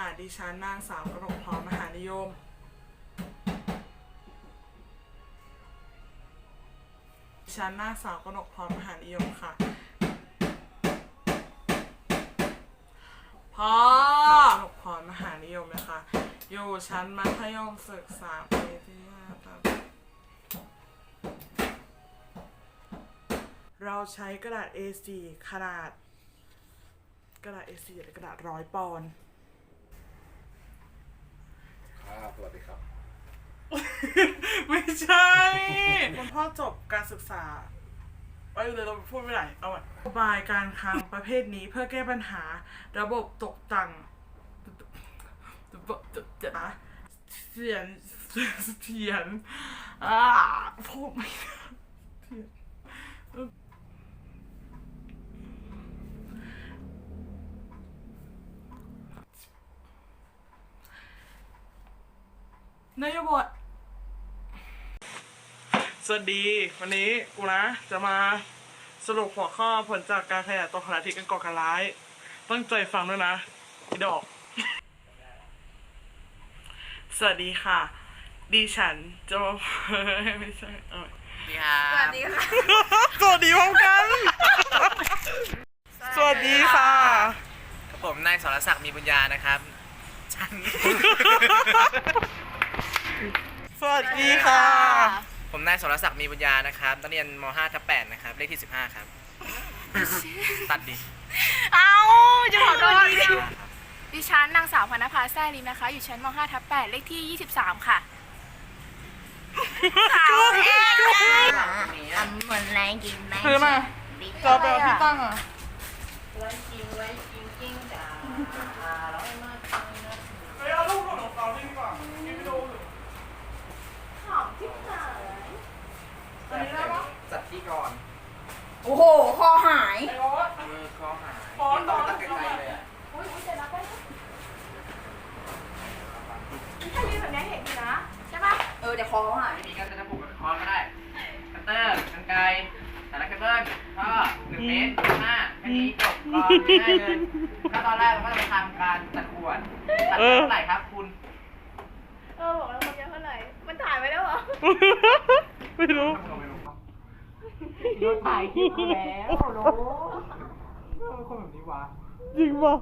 ค่ะ ดิฉันนางสาวกนกพรมหานิยม ดิฉันนางสาวกนกพรมหานิยมค่ะ พ่อกนกพรมหานิยมนะคะ อยู่ชั้นมัธยมศึกษาปีที่ห้าครับเราใช้กระดาษ A4 ขนาดกระดาษ A4 หรือกระดาษร้อยปอนด์ ครับ ไม่ใช่คุณพ่อจบการศึกษาเอ้ยเดี๋ยเราพูดไม่ไหนเอาใหม่นโยบายการคลังประเภทนี้เพื่อแก้ปัญหา ระบบตกต่ำนะเสียนเสียนอ่าพูดไม่ได้เถียน นโยบายสวัสดี วันนี้กูนะ จะมาสรุปหัวข้อผลจากการขยายตัวของอาทิตย์กันก่อการร้าย ตั้งใจฟังด้วยนะอีดอก สวัสดีค่ะ ดิฉันจะมาไม่ใช่เอาใหม่สวัสดีค่ะ สวัสดีพร้อมกัน สวัสดีค่ะครับผมนายสรศักดิ์มีบุญญานะครับฉัน สวัสดีค่ะ ผมนายสรศักดิ์มีบุญญานะครับนักเรียนม 5 ทับ8นะครับ เลขที่ 15 ครับ ตัดดิเอาจะขอโทษดิฉันนางสาวพนภาแซ่ลิมนะคะ อยู่ชั้นม .5 ทับ8เลขที่ 23 ค่ะสาวเองทำเหมือนแรงกินไหมคือมาจะเอาไปเอาที่ตั้งอะเฮ้ยเอาลูกของน้องเตานี่ดีกว่ากินไม่ดูเลยหอมจิ๊บหายอันนี้ได้ปะ จัดที่ก่อนโอ้โห คอหาย ไอ้บอสมือคอหายฟอนต์ตอนตัดไกลๆเลยอะถ้ายืนแบบนี้เห็นอยู่นะ ใช่ปะเออเดี๋ยวคอหายไม่มีก็จะผูกกับคอก็ได้คัตเตอร์กันไกรแต่ละคัตเตอร์ก็หนึ่งเมตรห้าแค่นี้จบก่อนง่ายเลยถ้าตอนแรกเราก็จะมาทำการตัดขวดตัดเท่าไหร่ครับคุณเออบอกแล้วมันเยอะเท่าไหร่ มันถ่ายไว้แล้วเหรอ ไม่รู้ โดนถ่ายคลิปแล้วรู้คนแบบนี้วะ จริงป่ะ